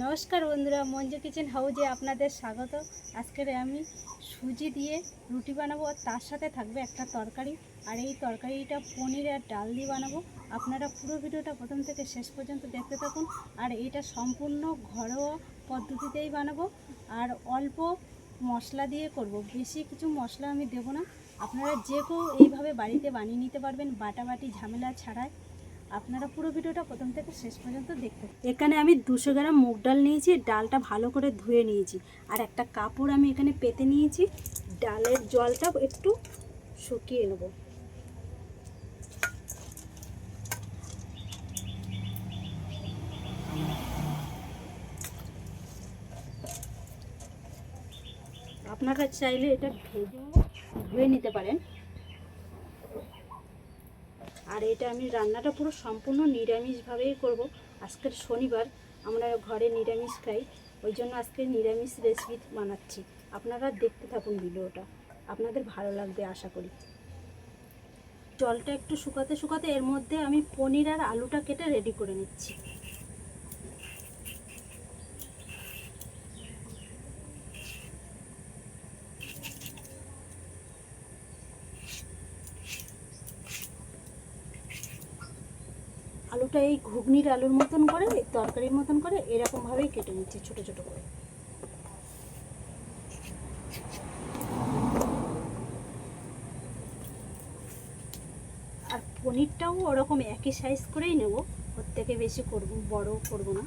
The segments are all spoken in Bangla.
নমস্কার বন্ধুরা, মঞ্জু কিচেন হাউজে আপনাদের স্বাগত। আজকের আমি সুজি দিয়ে রুটি বানাবো আর তার সাথে থাকবে একটা তরকারি। আর এই তরকারিটা পনির আর ডাল দিয়ে বানাবো। আপনারা পুরো ভিডিওটা প্রথম থেকে শেষ পর্যন্ত দেখতে থাকুন। আর এটা সম্পূর্ণ ঘরোয়া পদ্ধতিতেই বানাবো। আর অল্প মশলা দিয়ে করব। বেশি কিছু মশলা আমি দেবো না। আপনারা যে কেউ এইভাবে বাড়িতে বানিয়ে নিতে পারবেন। বাটাবাটি, ঝামেলা ছাড়াই। আপনারা পুরো ভিডিওটা প্রথম থেকে শেষ পর্যন্ত দেখতে এখানে আমি দুশো গ্রাম মুগ ডাল নিয়েছি, ডালটা ভালো করে ধুয়ে নিয়েছি। আর একটা কাপড় আমি এখানে পেতে নিয়েছি, ডালের জলটা একটু শুকিয়ে নেব। আপনারা চাইলে এটা ভেজেও ধুয়ে নিতে পারেন। আর এটা আমি রান্নাটা পুরো সম্পূর্ণ নিরামিষভাবেই করব। আজকের শনিবার, আমরা ঘরে নিরামিষ খাই, ওই জন্য আজকে নিরামিষ রেসিপি বানাচ্ছি। আপনারা দেখতে থাকুন ভিডিওটা, আপনাদের ভালো লাগবে আশা করি। জলটা একটু শুকাতে শুকাতে এর মধ্যে আমি পনির আর আলুটা কেটে রেডি করে নিচ্ছি। আলুটা এই ঘুগনির আলুর মতন করে তরকারির মতন করে এরকমভাবেই কেটে নিচ্ছি ছোট ছোট করে। আর পনিরটাও ওরকম একই সাইজ করেই নেব। ওর থেকে বেশি করব বড় করব না।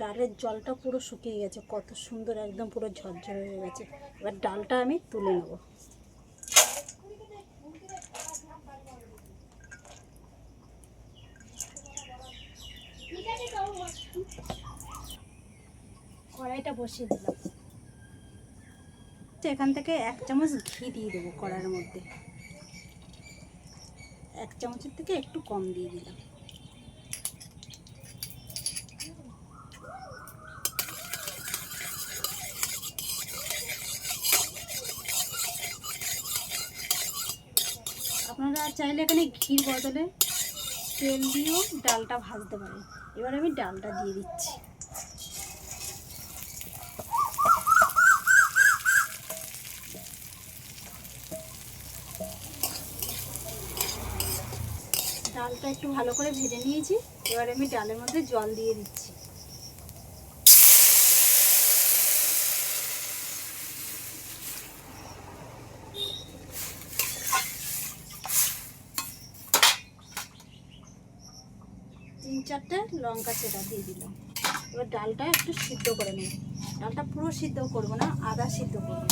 ডালের জলটা পুরো শুকিয়ে গেছে, কত সুন্দর একদম পুরো ঝরঝর হয়ে গেছে। এবার ডালটা আমি তুলে নেব। কড়াইটা বসিয়ে দিলাম। এখান থেকে এক চামচ ঘি দিয়ে দেবো কড়াইয়ের মধ্যে। এক চামচের থেকে একটু কম দিয়ে দিলাম আপনারা চাইলে এখানে ঘির বদলে তেল দিয়েও ডালটা ভাজতে পারেন। এবার আমি ডালটা দিয়ে দিচ্ছি। ডালটা একটু ভালো করে ভেজে নিয়েছি। এবার আমি ডালের মধ্যে জল দিয়ে দিচ্ছি। চারটে লঙ্কা চেটা দিয়ে দিলাম। এবার ডালটা একটু সিদ্ধ করে নেব। ডালটা পুরো সিদ্ধ করব না, আদা সিদ্ধ করব।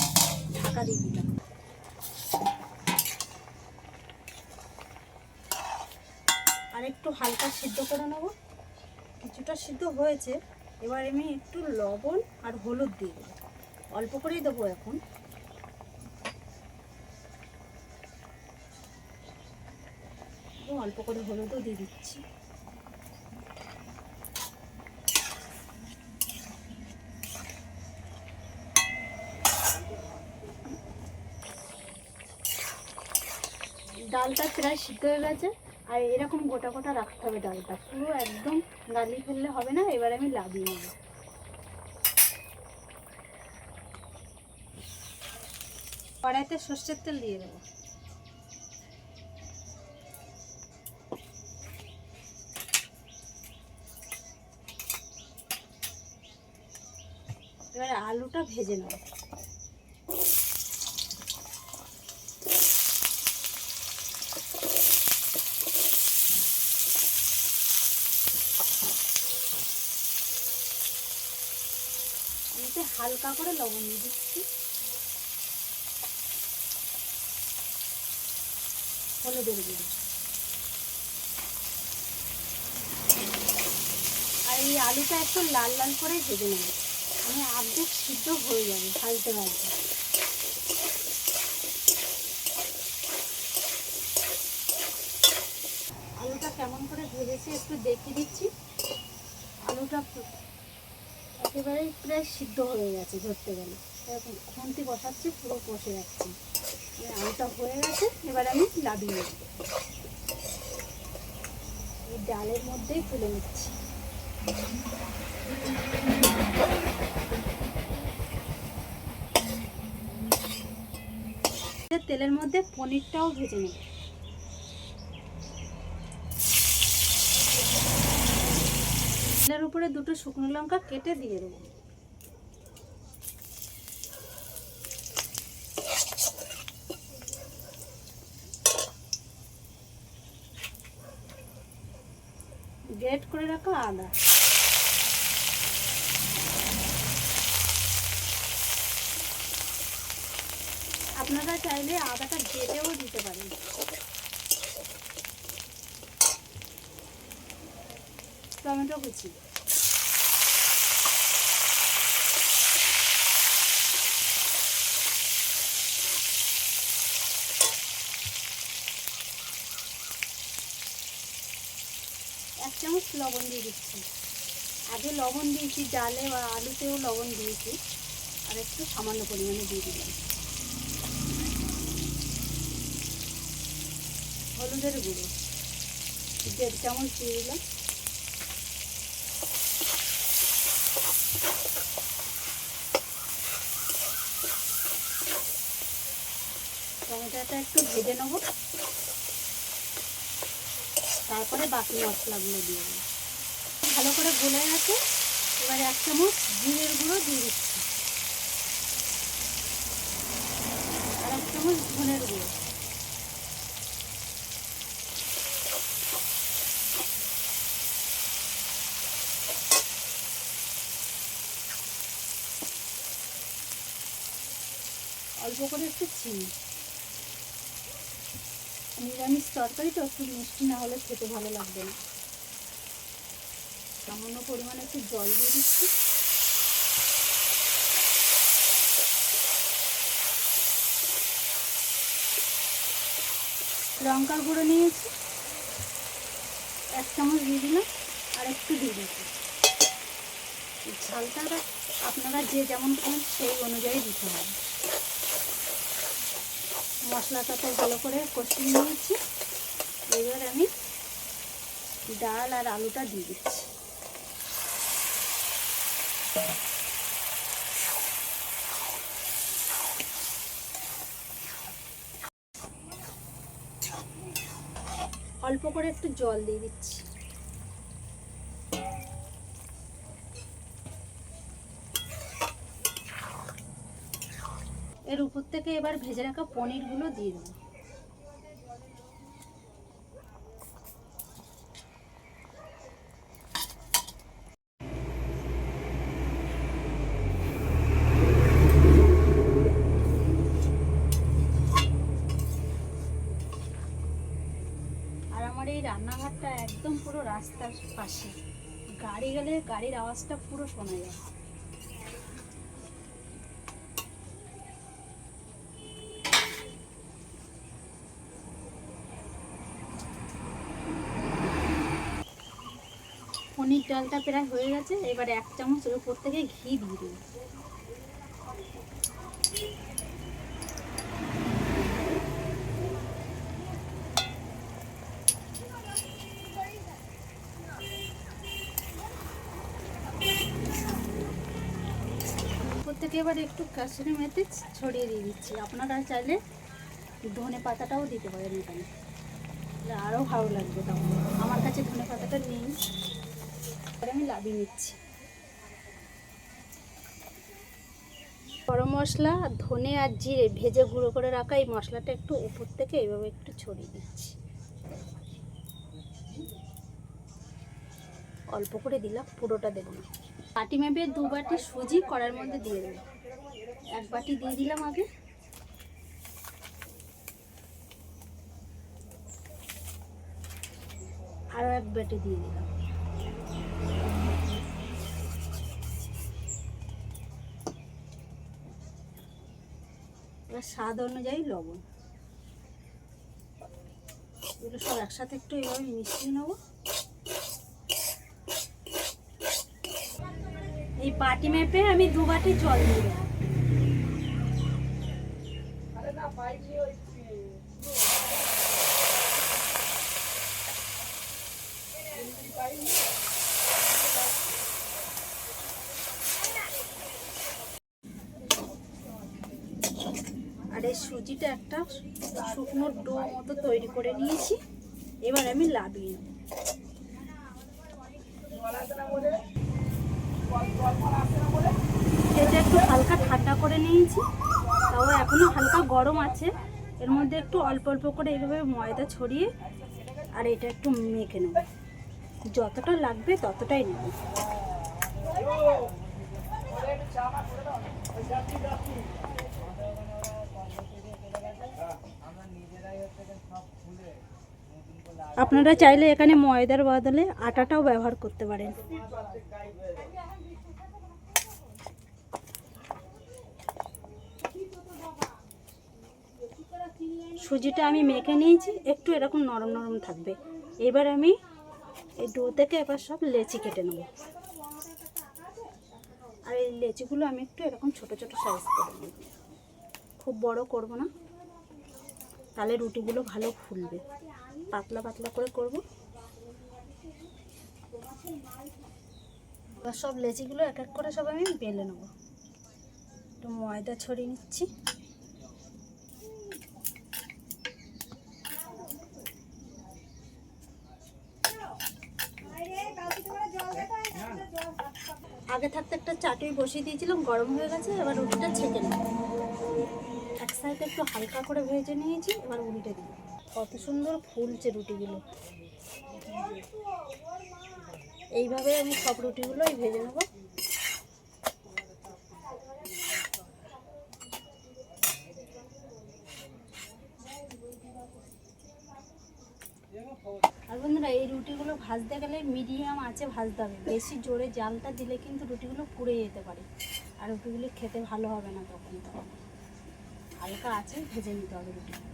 ঢাকা দিয়ে দিলাম। আর একটু হালকা সিদ্ধ করে নেব। কিছুটা সিদ্ধ হয়েছে, এবার আমি একটু লবণ আর হলুদ দিয়ে দেবো। অল্প করেই দেবো এখন। অল্প করে হলুদও দিয়ে দিচ্ছি। ডালটা প্রায় সিদ্ধ হয়ে গেছে, আর এরকম গোটা গোটা রাখতে হবে ডালটা। পুরো একদম গালিয়ে ফেললে হবে না, এবার আমি লাগিয়ে নেব কড়াইতে সর্ষের তেল দিয়ে দেবো। এবারে আলুটা ভেজে নেব। হালকা করে লবণ দিয়ে দিচ্ছি। হলুদের গুঁড়ো। আর এই আলুটা একটু লাল লাল করে ভেজে নেব। মানে অর্ধেক সিদ্ধ হয়ে যাবে ভাজতে ভাজতে আলুটা কেমন করে ভেজেছি একটু দেখে দিচ্ছি। আলুটা একেবারে প্রায় সিদ্ধ হয়ে গেছে ধরতে গেলে। এরকম খুন্তি বসাচ্ছি, পুরো কষে যাচ্ছে আলুটা হয়ে গেছে, এবার আমি লাবিয়ে নেব এই ডালের মধ্যেই তুলে নিচ্ছি। তেলের মধ্যে পনিরটাও ভেজে নেব। উপরে দুটো শুকনো লঙ্কা কেটে দিয়ে দেবো। গ্রেট করে রাখা আদা। আপনারা চাইলে আদাটা কেটেও দিতে পারেন। টমেটো কুচি। লবণ দিয়ে দিচ্ছি। আগে লবণ দিয়েছি, ডালে বা আলুতেও লবণ দিয়েছি। আর একটু সামান্য পরিমাণে দিয়ে দিলাম। হলুদের গুঁড়ো। দেড় চামচ দিয়ে দিলাম। টমেটোটা একটু ভেজে নেব। তারপরে বাকি মশলাগুলো দিয়ে দেবো ভালো করে গলে গেছে এবারে এক চামচ জিরের গুঁড়ো দিয়ে দিচ্ছি। আর এক চামচ ধনের গুঁড়ো। অল্প করে একটু চিনি। নিরামিষ তরকারি তো একটু মিষ্টি না হলে খেতে ভালো লাগবে না। সামান্য পরিমাণে একটু জল দিয়ে দিচ্ছি। লঙ্কার গুঁড়ো নিয়েছি। এক চামচ দিয়ে দিলাম, আর একটু দিয়ে দিচ্ছি। ঝালটা আপনারা যে যেমন খান সেই অনুযায়ী দিতে হবে। মশলাটা তো ভালো করে কষিয়ে নিয়েছি। এবার আমি ডাল আর আলুটা দিয়ে দিচ্ছি। অল্প করে একটু জল দিয়ে দিচ্ছি। এর উপর থেকে এবার ভেজে রাখা পনিরগুলো দিয়ে দেবো আর আমার এই রান্নাঘরটা একদম পুরো রাস্তার পাশে। গাড়ি গেলে গাড়ির আওয়াজটা পুরো শোনা যায়। পনির ডালটা প্রায় হয়ে গেছে, এবারে এক চামচ ওর উপর থেকে ঘি দিয়ে দেবো। এবার একটু কাশ্মীরি মেথি ছড়িয়ে দিয়ে দিচ্ছি। আপনারা চাইলে ধনে পাতাটাও দিতে পারেন এখানে। আরও ভালো লাগবে তখন আমার কাছে ধনে পাতাটা নেই। আমি লাভিয়ে নিচ্ছি। গরম মশলা, ধনে আর জিরে ভেজে গুঁড়ো করে রাখা এই মশলাটা একটু উপর থেকে এইভাবে একটু ছড়িয়ে দিচ্ছি। অল্প করে দিলাম, পুরোটা দেবো না। বাটি মেপে দু বাটি সুজি কড়ার মধ্যে দিয়ে দেবো। এক বাটি দিয়ে দিলাম আগে। আরও এক বাটি দিয়ে দিলাম। এবার স্বাদ অনুযায়ী লবণ। এগুলো সব একসাথে একটু এভাবে মিশিয়ে নেব। এই পাটি মেপে আমি দু বাটি জল দিয়ে আর সুজিটা একটা শুকনো ডো মতো তৈরি করে নিয়েছি। এবার আমি লাভিয়ে এটা একটু হালকা ঠান্ডা করে নিয়েছি। তাও এখনও হালকা গরম আছে। এর মধ্যে একটু অল্প অল্প করে এইভাবে ময়দা ছড়িয়ে আর এটা একটু মেখে নেব। যতটা লাগবে ততটাই নেব। আপনারা চাইলে এখানে ময়দার বদলে আটাটাও ব্যবহার করতে পারেন। সুজিটা আমি মেখে নিয়েছি, একটু এরকম নরম নরম থাকবে। এবার আমি এই ডো থেকে এবার সব লেচি কেটে নেব। আর এই লেচিগুলো আমি একটু এরকম ছোট ছোট সাইজ করে নেব। খুব বড় করব না। তাহলে রুটিগুলো ভালো ফুলবে। পাতলা পাতলা করে করব। সব লেচিগুলো এক এক করে সব আমি বেলে নেব। একটু ময়দা ছড়িয়ে নিচ্ছি। আগে থাকতে একটা চাটুই বসিয়ে দিয়েছিলাম, গরম হয়ে গেছে, এবার রুটিটা ছেঁকে নিই এক সাইডে একটু হালকা করে ভেজে নিয়েছি, এবার রুটিটা দিই কত সুন্দর ফুলছে রুটিগুলো। এইভাবে আমি সব রুটিগুলোই ভেজে নেব আর বন্ধুরা এই রুটিগুলো ভাজতে গেলে মিডিয়াম আছে ভাজতে হবে। বেশি জোরে জালটা দিলে কিন্তু রুটিগুলো পুড়ে যেতে পারে। আর রুটিগুলো খেতে ভালো হবে না তখন তখন হালকা আছে ভেজে নিতে হবে রুটিগুলো।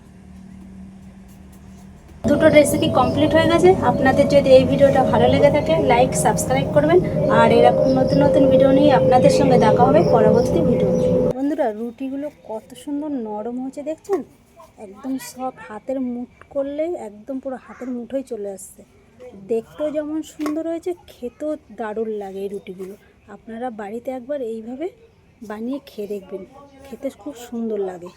দুটো রেসিপি কমপ্লিট হয়ে গেছে। আপনাদের যদি এই ভিডিওটা ভালো লেগে থাকে লাইক সাবস্ক্রাইব করবেন। আর এরকম নতুন নতুন ভিডিও নিয়ে আপনাদের সঙ্গে দেখা হবে পরবর্তী ভিডিও বন্ধুরা, রুটিগুলো কত সুন্দর নরম হয়েছে, দেখছেন? একদম সব হাতের মুঠ করলে একদম পুরো হাতের মুঠোই চলে আসছে। দেখতেও যেমন সুন্দর হয়েছে, খেতেও দারুণ লাগে এই রুটিগুলো। আপনারা বাড়িতে একবার এইভাবে বানিয়ে খেয়ে দেখবেন। খেতে খুব সুন্দর লাগে।